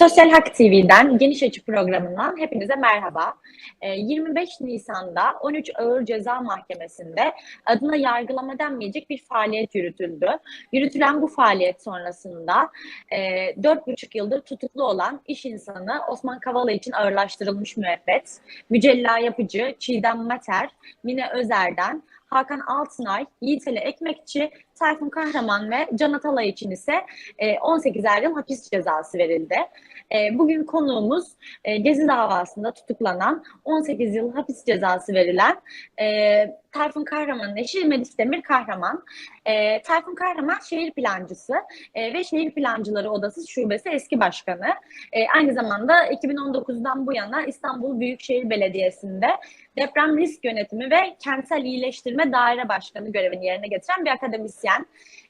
Sosyal Hak TV'den Geniş Açı programından hepinize merhaba. Ee, 25 Nisan'da 13 Ağır Ceza Mahkemesi'nde adına yargılama denmeyecek bir faaliyet yürütüldü. Yürütülen bu faaliyet sonrasında e, 4,5 yıldır tutuklu olan iş insanı Osman Kavala için ağırlaştırılmış müebbet, Mücella Yapıcı, Çiğdem Mater, Mine Özer'den, Hakan Altınay, Yiğiteli Ekmekçi, Tayfun Kahraman ve Can Atalay için ise e, 18 yıl hapis cezası verildi. E, bugün konuğumuz e, Gezi davasında tutuklanan 18 yıl hapis cezası verilen e, Tayfun Kahraman'ın eşi Melis Demir Kahraman. E, Tayfun Kahraman şehir plancısı ve Şehir Plancıları Odası Şubesi eski başkanı. Aynı zamanda 2019'dan bu yana İstanbul Büyükşehir Belediyesi'nde deprem risk yönetimi ve kentsel iyileştirme daire başkanı görevini yerine getiren bir akademisyen.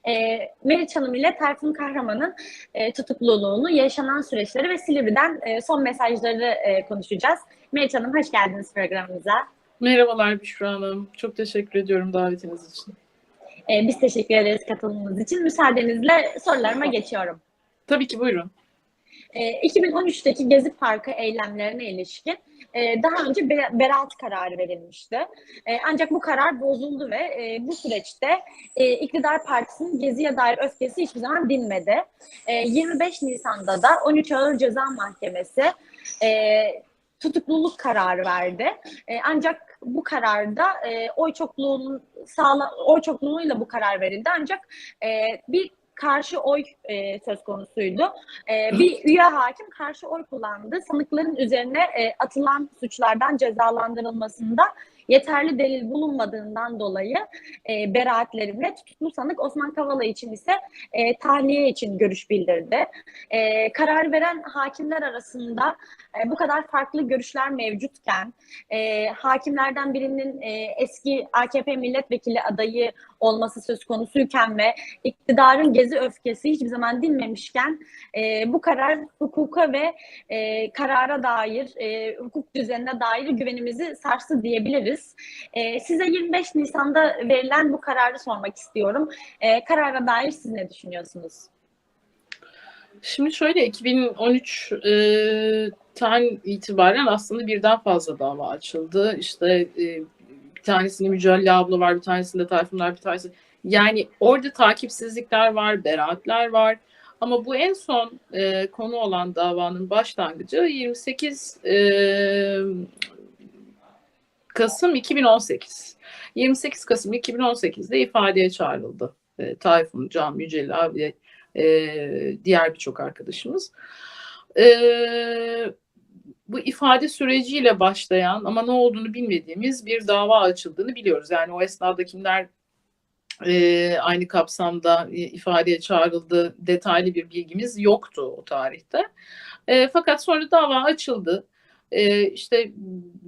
E, Meriç Hanım ile Tayfun Kahraman'ın e, tutukluluğunu, yaşanan süreçleri ve Silivri'den e, son mesajları e, konuşacağız. Meriç Hanım hoş geldiniz programımıza. Merhabalar Büşra Hanım. Çok teşekkür ediyorum davetiniz için. E, biz teşekkür ederiz katılımınız için. Müsaadenizle sorularıma geçiyorum. Tabii ki buyurun. E, 2013'teki Gezi Parkı eylemlerine ilişkin e, daha önce be, beraat kararı verilmişti. E, ancak bu karar bozuldu ve e, bu süreçte e, iktidar partisinin Gezi'ye dair öfkesi hiçbir zaman dinmedi. E, 25 Nisan'da da 13 Ağır Ceza Mahkemesi e, tutukluluk kararı verdi. E, ancak bu kararda e, oy çokluğunun sağla oy çokluğuyla bu karar verildi. Ancak e, bir karşı oy e, söz konusuydu. E, bir üye hakim karşı oy kullandı. Sanıkların üzerine e, atılan suçlardan cezalandırılmasında yeterli delil bulunmadığından dolayı e, beraatlerinde tutuklu sanık Osman Kavala için ise e, tahliye için görüş bildirdi. E, karar veren hakimler arasında e, bu kadar farklı görüşler mevcutken e, hakimlerden birinin e, eski AKP milletvekili adayı olması söz konusuyken ve iktidarın gezi öfkesi hiçbir zaman dinmemişken e, bu karar hukuka ve e, karara dair, e, hukuk düzenine dair güvenimizi sarstı diyebiliriz. E, size 25 Nisan'da verilen bu kararı sormak istiyorum. E, karara dair siz ne düşünüyorsunuz? Şimdi şöyle 2013 e, tan itibaren aslında birden fazla dava açıldı. İşte e, bir tanesinde Mücella abla var, bir tanesinde Tayfunlar, bir tanesi. Yani orada takipsizlikler var, beraatler var. Ama bu en son e, konu olan davanın başlangıcı 28 e, Kasım 2018. 28 Kasım 2018'de ifadeye çağrıldı. E, Tayfun, Can Mücella ve e, diğer birçok arkadaşımız. E, bu ifade süreciyle başlayan ama ne olduğunu bilmediğimiz bir dava açıldığını biliyoruz. Yani o esnada kimler e, aynı kapsamda ifadeye çağrıldı detaylı bir bilgimiz yoktu o tarihte. E, fakat sonra dava açıldı. E, işte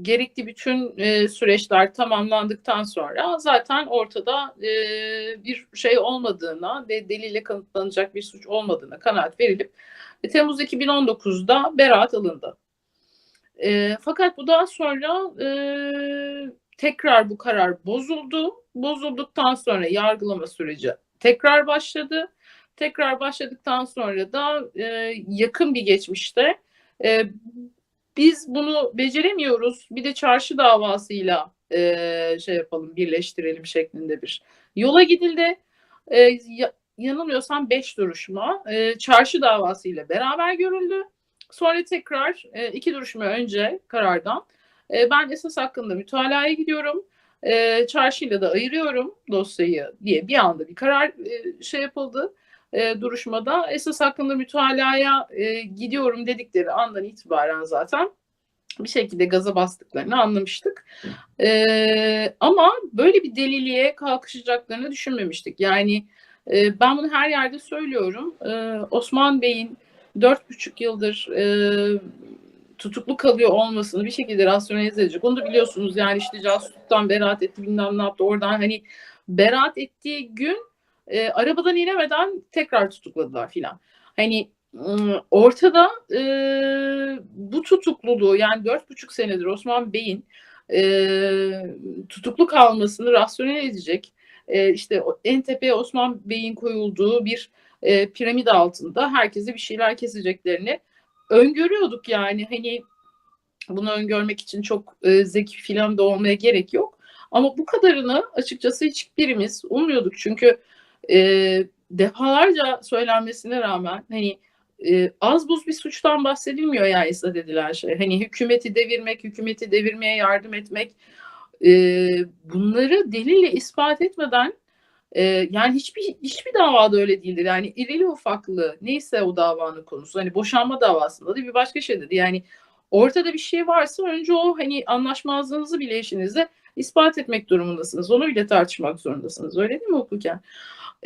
gerekli bütün e, süreçler tamamlandıktan sonra zaten ortada e, bir şey olmadığına ve delille kanıtlanacak bir suç olmadığına kanaat verilip e, Temmuz 2019'da beraat alındı. E, fakat bu daha sonra e, tekrar bu karar bozuldu. Bozulduktan sonra yargılama süreci tekrar başladı. Tekrar başladıktan sonra da e, yakın bir geçmişte e, biz bunu beceremiyoruz. Bir de çarşı davasıyla e, şey yapalım, birleştirelim şeklinde bir yola gidildi. E, ya, yanılmıyorsam beş duruşma e, çarşı davasıyla beraber görüldü. Sonra tekrar e, iki duruşma önce karardan e, ben esas hakkında mütalaya gidiyorum. E, çarşıyla da ayırıyorum dosyayı diye bir anda bir karar e, şey yapıldı e, duruşmada. Esas hakkında mütalaya e, gidiyorum dedikleri andan itibaren zaten bir şekilde gaza bastıklarını anlamıştık. E, ama böyle bir deliliğe kalkışacaklarını düşünmemiştik. Yani e, ben bunu her yerde söylüyorum. E, Osman Bey'in dört buçuk yıldır e, tutuklu kalıyor olmasını bir şekilde rasyonelize edecek. Onu da biliyorsunuz yani işte casusluktan beraat etti bilmem ne yaptı. Oradan hani beraat ettiği gün e, arabadan inemeden tekrar tutukladılar filan. Hani ortada e, bu tutukluluğu yani dört buçuk senedir Osman Bey'in e, tutuklu kalmasını rasyonel edecek e, işte en tepeye Osman Bey'in koyulduğu bir e, piramit altında herkese bir şeyler keseceklerini öngörüyorduk yani hani bunu öngörmek için çok e, zeki filan da olmaya gerek yok. Ama bu kadarını açıkçası hiçbirimiz ummuyorduk. Çünkü e, defalarca söylenmesine rağmen hani e, az buz bir suçtan bahsedilmiyor ya istat edilen şey. Hani hükümeti devirmek, hükümeti devirmeye yardım etmek e, bunları delille ispat etmeden e, yani hiçbir hiçbir davada öyle değildir. Yani irili ufaklı neyse o davanın konusu. Hani boşanma davasında da bir başka şey dedi. Yani ortada bir şey varsa önce o hani anlaşmazlığınızı bile eşinizle ispat etmek durumundasınız. Onu bile tartışmak zorundasınız. Öyle değil mi hukuken?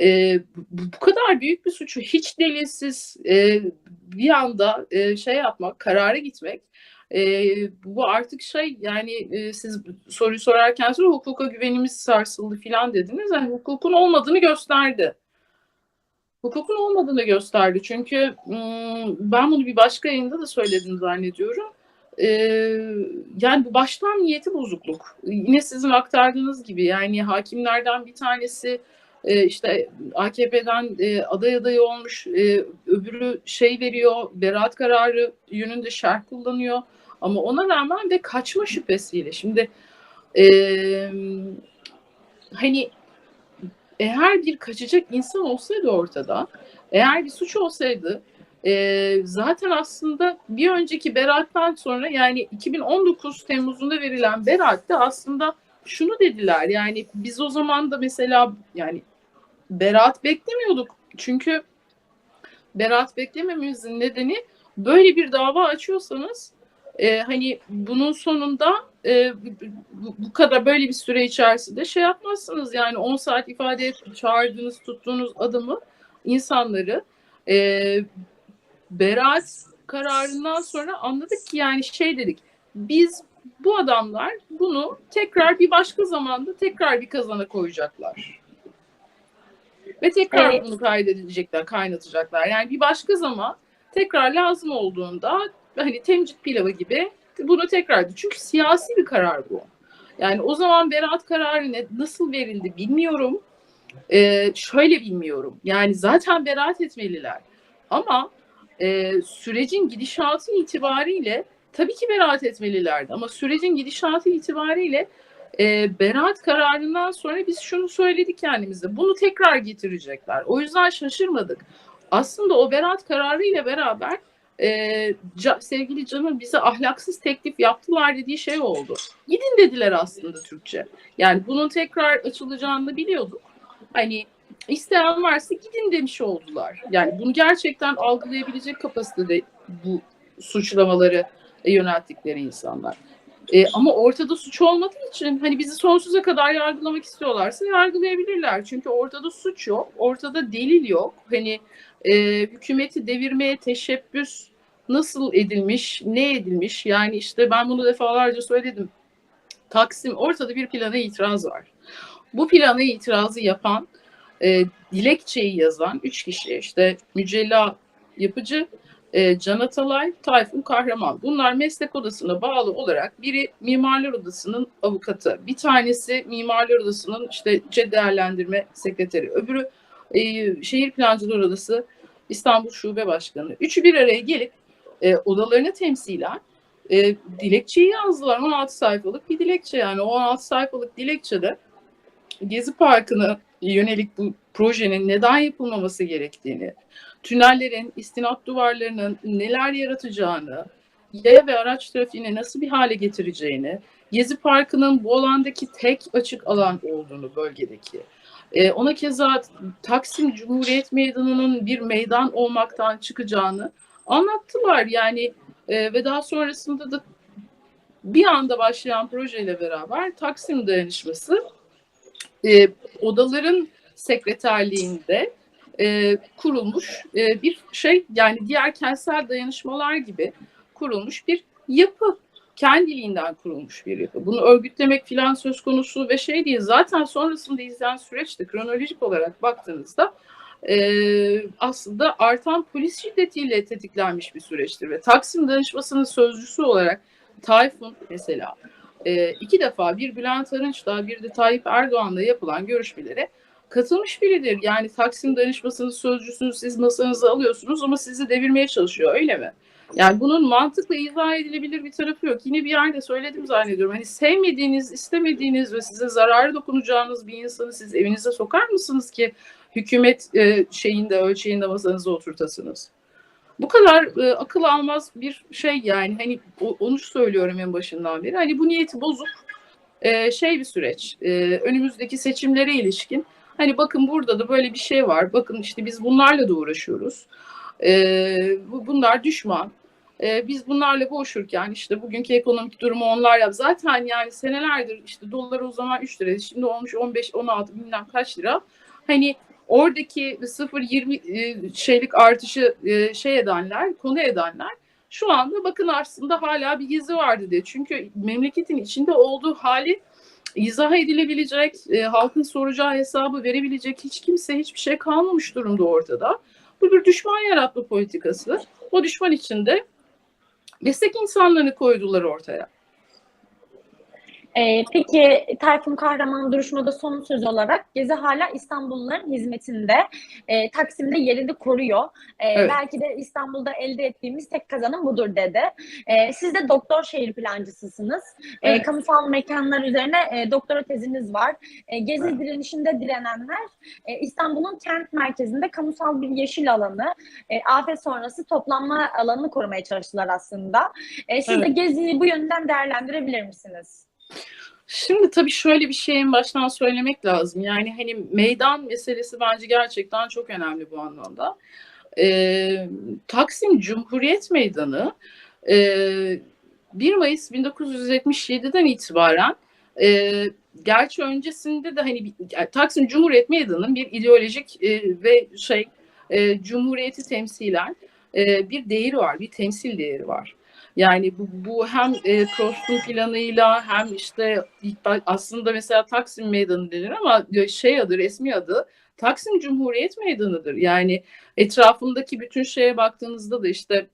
E, bu, bu kadar büyük bir suçu hiç delilsiz e, bir anda e, şey yapmak, karara gitmek e, bu artık şey yani e, siz soruyu sorarken sonra hukuka güvenimiz sarsıldı filan dediniz. Yani hukukun olmadığını gösterdi. Hukukun olmadığını gösterdi. Çünkü ben bunu bir başka yayında da söyledim zannediyorum. Yani bu baştan niyeti bozukluk. Yine sizin aktardığınız gibi yani hakimlerden bir tanesi e, işte AKP'den e, aday adayı olmuş, e, öbürü şey veriyor, beraat kararı yönünde şerh kullanıyor. Ama ona rağmen de kaçma şüphesiyle. Şimdi e, hani eğer bir kaçacak insan olsaydı ortada, eğer bir suç olsaydı e, zaten aslında bir önceki beraattan sonra yani 2019 Temmuz'unda verilen beraatte aslında şunu dediler yani biz o zaman da mesela yani beraat beklemiyorduk. Çünkü beraat beklememizin nedeni böyle bir dava açıyorsanız e, hani bunun sonunda e, bu, bu kadar böyle bir süre içerisinde şey yapmazsınız yani 10 saat ifade çağırdığınız tuttuğunuz adamı insanları e, beraat kararından sonra anladık ki yani şey dedik biz bu adamlar bunu tekrar bir başka zamanda tekrar bir kazana koyacaklar. Ve tekrar evet. bunu kaydedecekler, kaynatacaklar. Yani bir başka zaman tekrar lazım olduğunda hani temcit pilavı gibi bunu tekrar çünkü siyasi bir karar bu. Yani o zaman beraat kararı ne, nasıl verildi bilmiyorum. Ee, şöyle bilmiyorum. Yani zaten beraat etmeliler. Ama e, sürecin gidişatı itibariyle tabii ki beraat etmelilerdi. Ama sürecin gidişatı itibariyle e, beraat kararından sonra biz şunu söyledik kendimize. Bunu tekrar getirecekler. O yüzden şaşırmadık. Aslında o beraat kararı ile beraber e, ca, sevgili Can'ın bize ahlaksız teklif yaptılar dediği şey oldu. Gidin dediler aslında Türkçe. Yani bunun tekrar açılacağını biliyorduk. Hani isteyen varsa gidin demiş oldular. Yani bunu gerçekten algılayabilecek kapasitede bu suçlamaları yönelttikleri insanlar. E, ama ortada suç olmadığı için hani bizi sonsuza kadar yargılamak istiyorlarsa yargılayabilirler. Çünkü ortada suç yok, ortada delil yok. Hani e, hükümeti devirmeye teşebbüs nasıl edilmiş, ne edilmiş? Yani işte ben bunu defalarca söyledim. Taksim ortada bir plana itiraz var. Bu plana itirazı yapan, e, dilekçeyi yazan üç kişi işte Mücella Yapıcı, e, Can Atalay, Tayfun Kahraman. Bunlar meslek odasına bağlı olarak biri Mimarlar Odası'nın avukatı, bir tanesi Mimarlar Odası'nın işte değerlendirme sekreteri, öbürü e, Şehir Plancılar Odası İstanbul Şube Başkanı. Üçü bir araya gelip e, odalarını temsilen e, dilekçeyi yazdılar. 16 sayfalık bir dilekçe yani. O 16 sayfalık dilekçede Gezi Parkı'na yönelik bu projenin neden yapılmaması gerektiğini, tünellerin, istinat duvarlarının neler yaratacağını, yaya ve araç trafiğini nasıl bir hale getireceğini, Gezi Parkı'nın bu alandaki tek açık alan olduğunu bölgedeki, e, ona keza Taksim Cumhuriyet Meydanı'nın bir meydan olmaktan çıkacağını anlattılar. Yani e, ve daha sonrasında da bir anda başlayan projeyle beraber Taksim Dayanışması e, odaların sekreterliğinde e, kurulmuş e, bir şey yani diğer kentsel dayanışmalar gibi kurulmuş bir yapı kendiliğinden kurulmuş bir yapı. Bunu örgütlemek filan söz konusu ve şey değil. Zaten sonrasında izleyen süreçte kronolojik olarak baktığınızda e, aslında artan polis şiddetiyle tetiklenmiş bir süreçtir ve Taksim Danışması'nın sözcüsü olarak Tayfun mesela e, iki defa bir Bülent Arınç'la bir de Tayyip Erdoğan'la yapılan görüşmelere katılmış biridir. Yani Taksim Danışması'nın sözcüsünü siz masanıza alıyorsunuz ama sizi devirmeye çalışıyor öyle mi? Yani bunun mantıkla izah edilebilir bir tarafı yok. Yine bir yerde söyledim zannediyorum. Hani sevmediğiniz, istemediğiniz ve size zararı dokunacağınız bir insanı siz evinize sokar mısınız ki hükümet e, şeyinde, ölçeğinde masanıza oturtasınız? Bu kadar e, akıl almaz bir şey yani. Hani o, onu söylüyorum en başından beri. Hani bu niyeti bozuk e, şey bir süreç. E, önümüzdeki seçimlere ilişkin. Hani bakın burada da böyle bir şey var. Bakın işte biz bunlarla da uğraşıyoruz. E, bu, bunlar düşman. E, biz bunlarla boğuşurken işte bugünkü ekonomik durumu onlar yap. Zaten yani senelerdir işte dolar o zaman 3 lira. Şimdi olmuş 15, 16 bilmem kaç lira. Hani oradaki 0-20 e, şeylik artışı e, şey edenler, konu edenler şu anda bakın aslında hala bir gizli vardı diye. Çünkü memleketin içinde olduğu hali izah edilebilecek, e, halkın soracağı hesabı verebilecek hiç kimse hiçbir şey kalmamış durumda ortada. Bu bir düşman yaratma politikası. O düşman içinde meslek insanlarını koydular ortaya. Ee, peki Tayfun Kahraman duruşmada son söz olarak Gezi hala İstanbulluların hizmetinde. Ee, Taksim'de yerini koruyor. Ee, Evet. Belki de İstanbul'da elde ettiğimiz tek kazanım budur dedi. Ee, siz de doktor şehir plancısısınız. Ee, Evet. kamusal mekanlar üzerine e, doktora teziniz var. Ee, Gezi direnişinde direnenler e, İstanbul'un kent merkezinde kamusal bir yeşil alanı, e, afet sonrası toplanma alanını korumaya çalıştılar aslında. E, siz de Evet. Gezi'yi bu yönden değerlendirebilir misiniz? Şimdi tabii şöyle bir şeyin baştan söylemek lazım. Yani hani meydan meselesi bence gerçekten çok önemli bu anlamda. Ee, Taksim Cumhuriyet Meydanı e, 1 Mayıs 1977'den itibaren e, gerçi öncesinde de hani Taksim Cumhuriyet Meydanı'nın bir ideolojik e, ve şey e, cumhuriyeti temsilen e, bir değeri var, bir temsil değeri var. Yani bu, bu hem e, Prost'un planıyla hem işte aslında mesela Taksim Meydanı denir ama şey adı, resmi adı Taksim Cumhuriyet Meydanı'dır. Yani etrafındaki bütün şeye baktığınızda da işte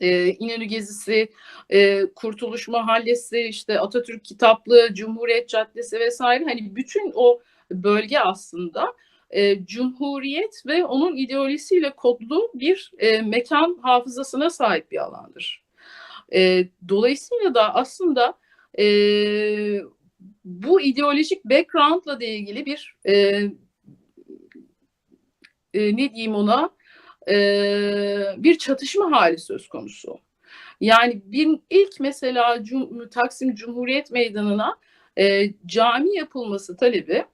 e, İnönü Gezisi, e, Kurtuluş Mahallesi, işte Atatürk Kitaplığı, Cumhuriyet Caddesi vesaire hani bütün o bölge aslında e, Cumhuriyet ve onun ideolojisiyle kodlu bir e, mekan hafızasına sahip bir alandır. E, dolayısıyla da aslında e, bu ideolojik background'la da ilgili bir e, e, ne diyeyim ona e, bir çatışma hali söz konusu. Yani bir ilk mesela Cum, Taksim Cumhuriyet Meydanı'na e, cami yapılması talebi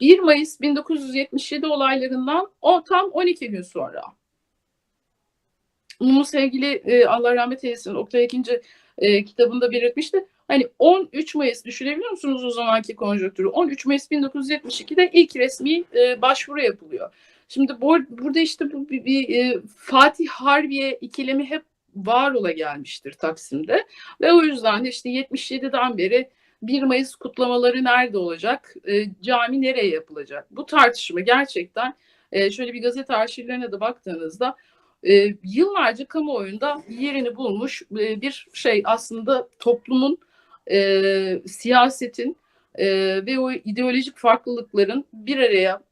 1 Mayıs 1977 olaylarından o tam 12 gün sonra. Bunu sevgili e, Allah rahmet eylesin Oktay Ekinci e, kitabında belirtmişti. Hani 13 Mayıs düşünebiliyor musunuz o zamanki konjonktürü? 13 Mayıs 1972'de ilk resmi e, başvuru yapılıyor. Şimdi bu, burada işte bu bir, bir e, Fatih Harbiye ikilemi hep var ola gelmiştir Taksim'de ve o yüzden de işte 77'den beri 1 Mayıs kutlamaları nerede olacak? E, cami nereye yapılacak? Bu tartışma gerçekten e, şöyle bir gazete arşivlerine de baktığınızda e, yıllarca kamuoyunda yerini bulmuş e, bir şey aslında toplumun e, siyasetin e, ve o ideolojik farklılıkların bir araya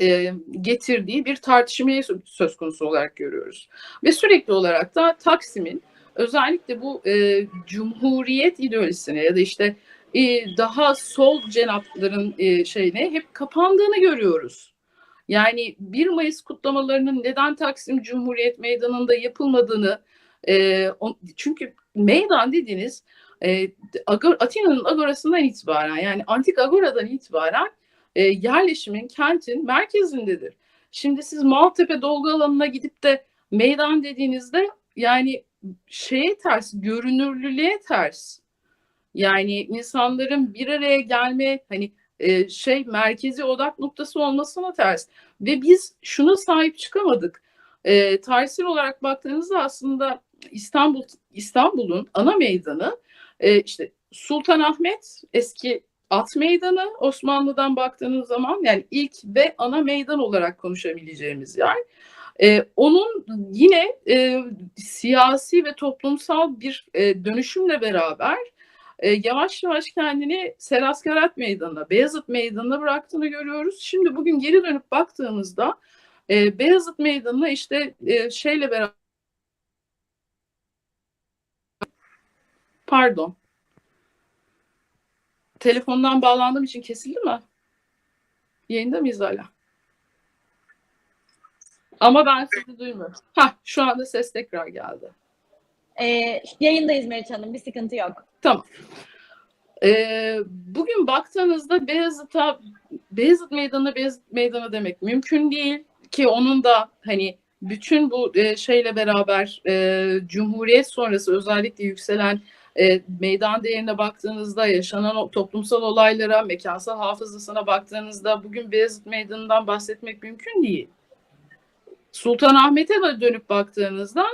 e, getirdiği bir tartışmaya söz konusu olarak görüyoruz. Ve sürekli olarak da Taksim'in özellikle bu e, cumhuriyet ideolojisine ya da işte e, daha sol cenapların e, şeyine hep kapandığını görüyoruz. Yani 1 Mayıs kutlamalarının neden Taksim Cumhuriyet Meydanı'nda yapılmadığını e, çünkü meydan dediğiniz e, Agor, Atina'nın agorasından itibaren yani antik agoradan itibaren e, yerleşimin kentin merkezindedir. Şimdi siz Maltepe dolgu alanına gidip de meydan dediğinizde yani şeye ters, görünürlülüğe ters. Yani insanların bir araya gelme hani e, şey merkezi odak noktası olmasına ters. Ve biz şuna sahip çıkamadık. E, tarihsel olarak baktığınızda aslında İstanbul İstanbul'un ana meydanı e, işte Sultanahmet eski At Meydanı Osmanlı'dan baktığınız zaman yani ilk ve ana meydan olarak konuşabileceğimiz yer. Ee, onun yine e, siyasi ve toplumsal bir e, dönüşümle beraber e, yavaş yavaş kendini Seraskarat Meydanı'na, Beyazıt Meydanı'na bıraktığını görüyoruz. Şimdi bugün geri dönüp baktığımızda e, Beyazıt Meydanı'na işte e, şeyle beraber pardon telefondan bağlandığım için kesildi mi? Yayında mıyız hala? Ama ben sizi duymuyorum. Ha, şu anda ses tekrar geldi. Ee, yayındayız Meriç Hanım. Bir sıkıntı yok. Tamam. Ee, bugün baktığınızda Beyazıt'a Beyazıt Meydanı Beyazıt Meydanı demek mümkün değil ki onun da hani bütün bu e, şeyle beraber e, Cumhuriyet sonrası özellikle yükselen e, meydan değerine baktığınızda yaşanan o toplumsal olaylara, mekansal hafızasına baktığınızda bugün Beyazıt Meydanı'ndan bahsetmek mümkün değil. Sultanahmet'e dönüp baktığınızda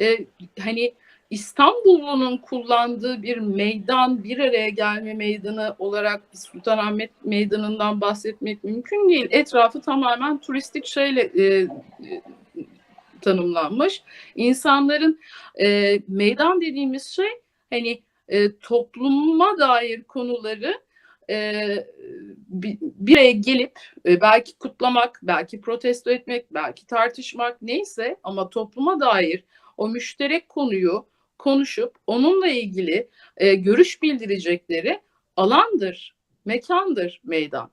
e, hani İstanbullu'nun kullandığı bir meydan, bir araya gelme meydanı olarak Sultanahmet Meydanı'ndan bahsetmek mümkün değil. Etrafı tamamen turistik şeyle e, e, tanımlanmış. İnsanların e, meydan dediğimiz şey hani e, topluma dair konuları e, bir, bir araya gelip e, belki kutlamak, belki protesto etmek, belki tartışmak neyse ama topluma dair o müşterek konuyu konuşup onunla ilgili e, görüş bildirecekleri alandır, mekandır meydan.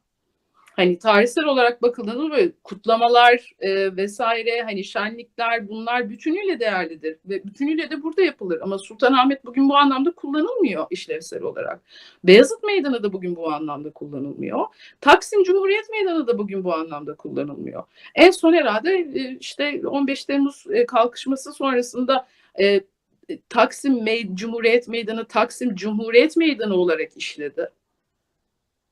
Hani tarihsel olarak bakıldığında böyle kutlamalar e, vesaire hani şenlikler bunlar bütünüyle değerlidir ve bütünüyle de burada yapılır ama Sultanahmet bugün bu anlamda kullanılmıyor işlevsel olarak. Beyazıt Meydanı da bugün bu anlamda kullanılmıyor. Taksim Cumhuriyet Meydanı da bugün bu anlamda kullanılmıyor. En son herhalde e, işte 15 Temmuz e, kalkışması sonrasında e, Taksim Mey Cumhuriyet Meydanı Taksim Cumhuriyet Meydanı olarak işledi.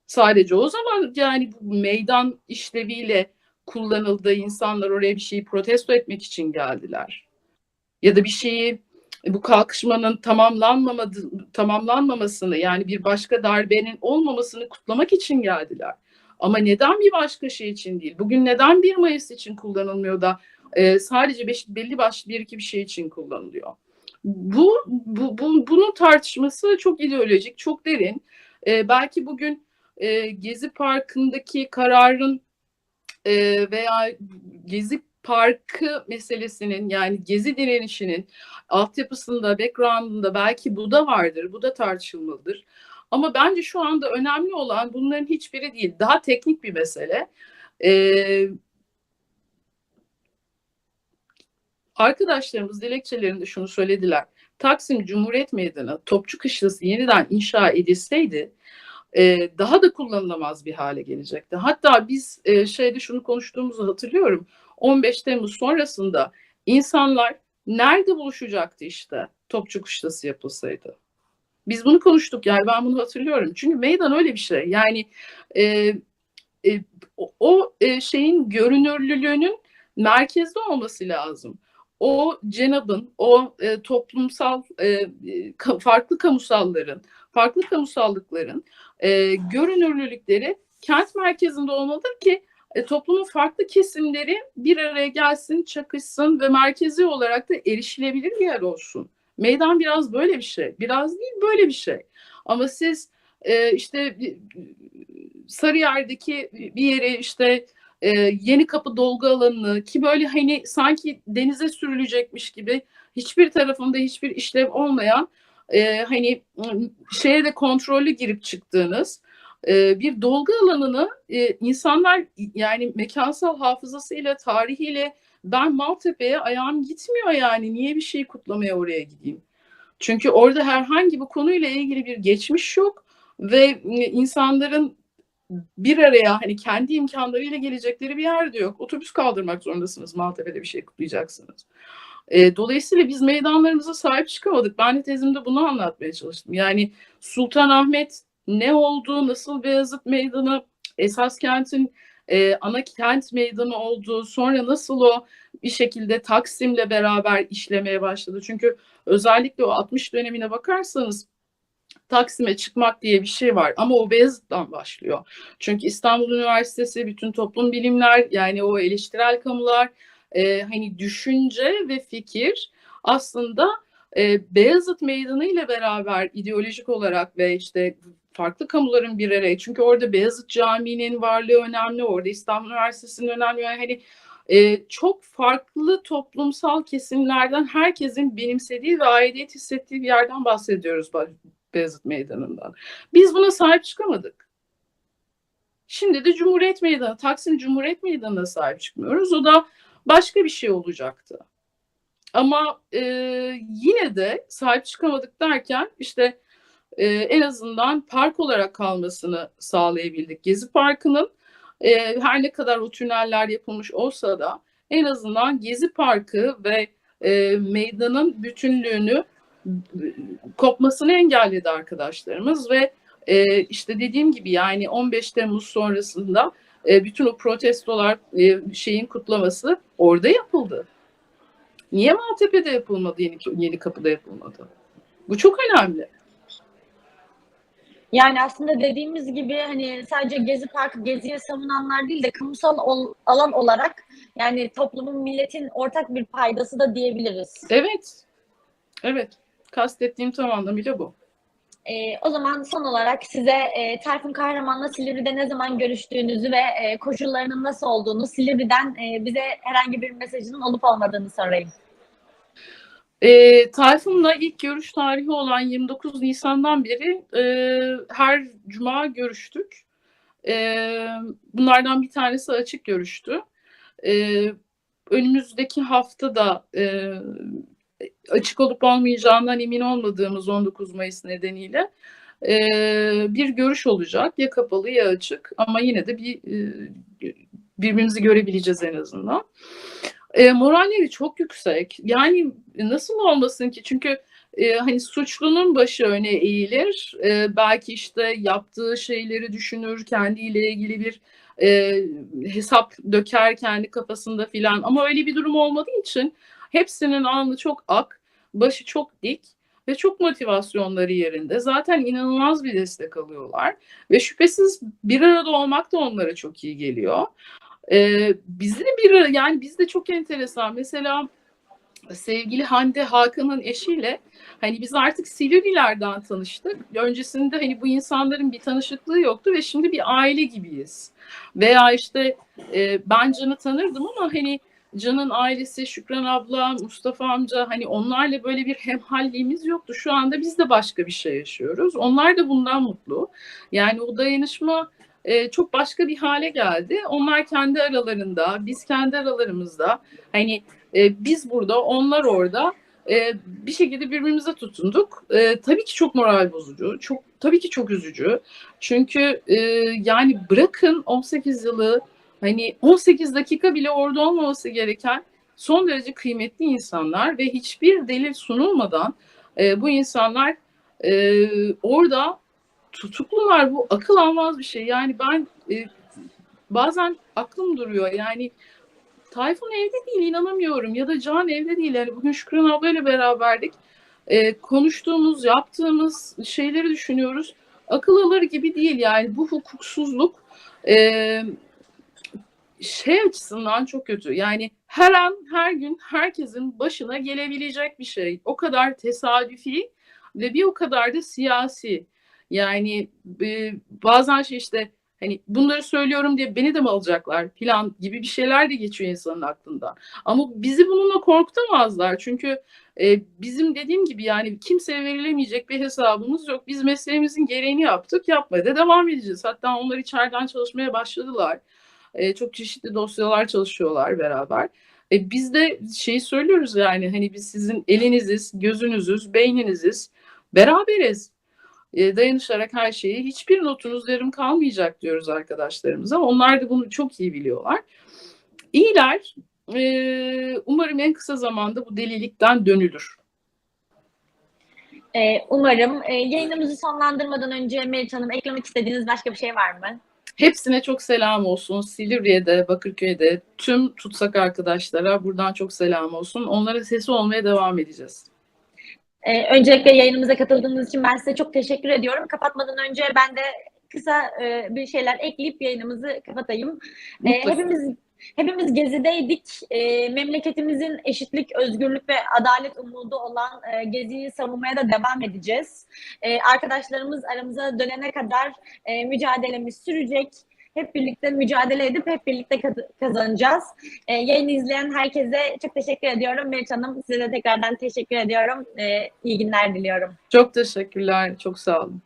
Sadece o zaman yani bu meydan işleviyle kullanıldı. insanlar oraya bir şeyi protesto etmek için geldiler. Ya da bir şeyi bu kalkışmanın tamamlanmamadı, tamamlanmamasını yani bir başka darbenin olmamasını kutlamak için geldiler. Ama neden bir başka şey için değil? Bugün neden 1 Mayıs için kullanılmıyor da e, sadece beş, belli başlı bir iki bir şey için kullanılıyor? Bu, bu, bu bunun tartışması çok ideolojik, çok derin. E, belki bugün e, Gezi Parkı'ndaki kararın e, veya Gezi Parkı meselesinin yani Gezi direnişinin altyapısında, background'ında belki bu da vardır, bu da tartışılmalıdır. Ama bence şu anda önemli olan bunların hiçbiri değil. Daha teknik bir mesele. Ee, arkadaşlarımız dilekçelerinde şunu söylediler. Taksim Cumhuriyet Meydanı Topçu Kışlası yeniden inşa edilseydi e, daha da kullanılamaz bir hale gelecekti. Hatta biz e, şeyde şunu konuştuğumuzu hatırlıyorum. 15 Temmuz sonrasında insanlar nerede buluşacaktı işte Topçu Kışlası yapılsaydı. Biz bunu konuştuk yani ben bunu hatırlıyorum. Çünkü meydan öyle bir şey. Yani e, e, o e, şeyin görünürlülüğünün merkezde olması lazım. O cenabın, o e, toplumsal e, ka, farklı kamusalların, farklı kamusallıkların e, görünürlülükleri kent merkezinde olmalıdır ki e, toplumun farklı kesimleri bir araya gelsin, çakışsın ve merkezi olarak da erişilebilir bir yer olsun. Meydan biraz böyle bir şey. Biraz değil böyle bir şey. Ama siz e, işte Sarıyer'deki bir yere işte e, yeni kapı dolgu alanını ki böyle hani sanki denize sürülecekmiş gibi hiçbir tarafında hiçbir işlev olmayan e, hani şeye de kontrollü girip çıktığınız e, bir dolgu alanını e, insanlar yani mekansal hafızasıyla tarihiyle ben Maltepe'ye ayağım gitmiyor yani niye bir şey kutlamaya oraya gideyim? Çünkü orada herhangi bir konuyla ilgili bir geçmiş yok ve insanların bir araya hani kendi imkanlarıyla gelecekleri bir yer de yok. Otobüs kaldırmak zorundasınız Maltepe'de bir şey kutlayacaksınız. E, dolayısıyla biz meydanlarımıza sahip çıkamadık. Ben de tezimde bunu anlatmaya çalıştım. Yani Sultanahmet ne oldu, nasıl Beyazıt Meydanı esas kentin e, ana kent meydanı oldu, sonra nasıl o bir şekilde Taksim'le beraber işlemeye başladı. Çünkü özellikle o 60 dönemine bakarsanız Taksim'e çıkmak diye bir şey var ama o Beyazıt'tan başlıyor. Çünkü İstanbul Üniversitesi, bütün toplum bilimler yani o eleştirel kamular e, hani düşünce ve fikir aslında e, Beyazıt Meydanı ile beraber ideolojik olarak ve işte farklı kamuların bir araya çünkü orada Beyazıt Camii'nin varlığı önemli orada İstanbul Üniversitesi'nin önemli yani hani e, çok farklı toplumsal kesimlerden herkesin benimsediği ve aidiyet hissettiği bir yerden bahsediyoruz Beyazıt Meydanı'ndan. Biz buna sahip çıkamadık. Şimdi de Cumhuriyet Meydanı, Taksim Cumhuriyet Meydanı'na sahip çıkmıyoruz. O da başka bir şey olacaktı. Ama e, yine de sahip çıkamadık derken işte e, en azından park olarak kalmasını sağlayabildik Gezi Parkı'nın. E, her ne kadar o tüneller yapılmış olsa da en azından Gezi Parkı ve e, meydanın bütünlüğünü kopmasını engelledi arkadaşlarımız ve e, işte dediğim gibi yani 15 Temmuz sonrasında e, bütün o protestolar e, şeyin kutlaması orada yapıldı. Niye Maltepe'de yapılmadı, Yeni, Yeni Kapı'da yapılmadı? Bu çok önemli. Yani aslında dediğimiz gibi hani sadece Gezi Parkı geziye savunanlar değil de kamusal ol, alan olarak yani toplumun, milletin ortak bir paydası da diyebiliriz. Evet. Evet. Kastettiğim tam anlamıyla bu. E, o zaman son olarak size e, Tayfun Kahraman'la Silivri'de ne zaman görüştüğünüzü ve e, koşullarının nasıl olduğunu, Silivri'den e, bize herhangi bir mesajının olup olmadığını sorayım. E, Tayfun'la ilk görüş tarihi olan 29 Nisan'dan beri e, her cuma görüştük. E, bunlardan bir tanesi açık görüştü. E, önümüzdeki hafta da e, açık olup olmayacağından emin olmadığımız 19 Mayıs nedeniyle e, bir görüş olacak. Ya kapalı ya açık ama yine de bir e, birbirimizi görebileceğiz en azından. E, moralleri çok yüksek. Yani nasıl olmasın ki? Çünkü e, hani suçlunun başı öne eğilir. E, belki işte yaptığı şeyleri düşünür, kendiyle ilgili bir e, hesap döker kendi kafasında filan. Ama öyle bir durum olmadığı için hepsinin alnı çok ak, başı çok dik ve çok motivasyonları yerinde. Zaten inanılmaz bir destek alıyorlar ve şüphesiz bir arada olmak da onlara çok iyi geliyor. Ee, bizde bir yani bizde çok enteresan. Mesela sevgili Hande Hakan'ın eşiyle hani biz artık Silivrilerden tanıştık. Öncesinde hani bu insanların bir tanışıklığı yoktu ve şimdi bir aile gibiyiz. Veya işte e, ben Can'ı tanırdım ama hani Can'ın ailesi, Şükran abla, Mustafa amca hani onlarla böyle bir hemhalliğimiz yoktu. Şu anda biz de başka bir şey yaşıyoruz. Onlar da bundan mutlu. Yani o dayanışma e, çok başka bir hale geldi. Onlar kendi aralarında, biz kendi aralarımızda hani e, biz burada, onlar orada e, bir şekilde birbirimize tutunduk. E, tabii ki çok moral bozucu, çok tabii ki çok üzücü. Çünkü e, yani bırakın 18 yılı hani 18 dakika bile orada olmaması gereken son derece kıymetli insanlar ve hiçbir delil sunulmadan e, bu insanlar e, orada tutuklular. Bu akıl almaz bir şey. Yani ben e, bazen aklım duruyor. Yani Tayfun evde değil inanamıyorum ya da Can evde değil. Yani bugün Şükran ablayla beraberdik. E, konuştuğumuz, yaptığımız şeyleri düşünüyoruz. Akıl alır gibi değil yani bu hukuksuzluk e, şey açısından çok kötü. Yani her an, her gün herkesin başına gelebilecek bir şey. O kadar tesadüfi ve bir o kadar da siyasi. Yani e, bazen şey işte hani bunları söylüyorum diye beni de mi alacaklar plan gibi bir şeyler de geçiyor insanın aklından. Ama bizi bununla korkutamazlar. Çünkü e, bizim dediğim gibi yani kimseye verilemeyecek bir hesabımız yok. Biz mesleğimizin gereğini yaptık. Yapmaya da devam edeceğiz. Hatta onlar içeriden çalışmaya başladılar. E, çok çeşitli dosyalar çalışıyorlar beraber. E, biz de şeyi söylüyoruz yani hani biz sizin eliniziz, gözünüzüz, beyniniziz. Beraberiz. E, dayanışarak her şeyi hiçbir notunuz yarım kalmayacak diyoruz arkadaşlarımıza. Onlar da bunu çok iyi biliyorlar. İyiler. E, umarım en kısa zamanda bu delilikten dönülür. E, umarım. E, yayınımızı sonlandırmadan önce Meriç Hanım eklemek istediğiniz başka bir şey var mı? Hepsine çok selam olsun. Silivri'ye Bakırköy'de tüm tutsak arkadaşlara buradan çok selam olsun. Onlara sesi olmaya devam edeceğiz. Ee, öncelikle yayınımıza katıldığınız için ben size çok teşekkür ediyorum. Kapatmadan önce ben de kısa e, bir şeyler ekleyip yayınımızı kapatayım. E, hepimiz hepimiz gezideydik. E, memleketimizin eşitlik, özgürlük ve adalet umudu olan e, geziyi savunmaya da devam edeceğiz. E, arkadaşlarımız aramıza dönene kadar e, mücadelemiz sürecek. hep birlikte mücadele edip hep birlikte kazanacağız. E, yayını izleyen herkese çok teşekkür ediyorum. Meriç Hanım size de tekrardan teşekkür ediyorum. E, iyi günler diliyorum. Çok teşekkürler. Çok sağ olun.